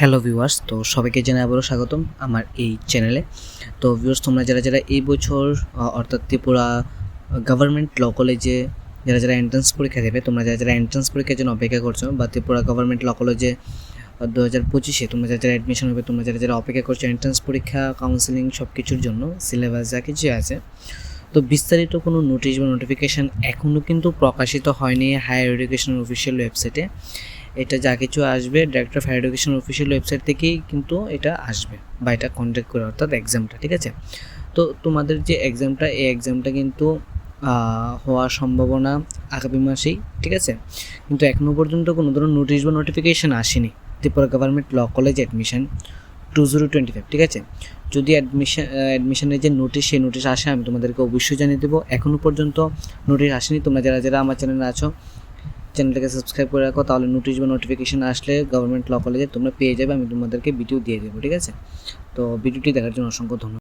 Hello viewers, তো সবাইকে জানাই আবারও স্বাগতম আমার এই চ্যানেলে। তো ভিউয়ার্স, তোমরা যারা যারা এই বছর অর্থাৎ ত্রিপুরা গভর্নমেন্ট ল কলেজে যারা যারা এন্ট্রান্স পরীক্ষা দেবে, তোমরা যারা যারা এন্ট্রান্স পরীক্ষার জন্য অপেক্ষা করছ বা ত্রিপুরা গভর্নমেন্ট ল কলেজে দু হাজার পঁচিশে তোমরা যারা যারা অ্যাডমিশন হবে, তোমরা যারা যারা অপেক্ষা করছ এন্ট্রান্স পরীক্ষা কাউন্সিলিং সব কিছুর জন্য সিলেবাস যা কিছু আছে। তো বিস্তারিত কোনো নোটিশ বা নোটিফিকেশান এখনও কিন্তু প্রকাশিত হয়নি হায়ার এডুকেশন অফিসিয়াল ওয়েবসাইটে এটা যা কিছু আসবে director of higher education official website থেকেই কিন্তু এটা আসবে বা এটা কন্ট্যাক্ট করে, অর্থাৎ এক্সামটা ঠিক আছে? তো তোমাদের যে এক্সামটা এই এক্সামটা কিন্তু হওয়ার সম্ভাবনা আগামী মাসেই, ঠিক আছে? কিন্তু এখনও পর্যন্ত কোনো ধরনের নোটিশ বা নোটিফিকেশান আসেনি। Tripura government law college admission two zero twenty five ঠিক আছে? যদি অ্যাডমিশন অ্যাডমিশনের যে নোটিশ সেই নোটিশ আসে, আমি তোমাদেরকে অবশ্যই জানিয়ে দেবো। এখনও পর্যন্ত নোটিশ আসেনি। তোমরা যারা যারা আমার চ্যানেলে আছো চ্যানেলটাকে সাবস্ক্রাইব করে রাখো, তাহলে নোটিশ বা নোটিফিকেশান আসলে গভর্নমেন্ট ল কলেজে তোমরা পেয়ে যাবে, আমি তোমাদেরকে ভিডিও দিয়ে দেবো, ঠিক আছে? তো ভিডিওটি দেখার জন্য অসংখ্য ধন্যবাদ।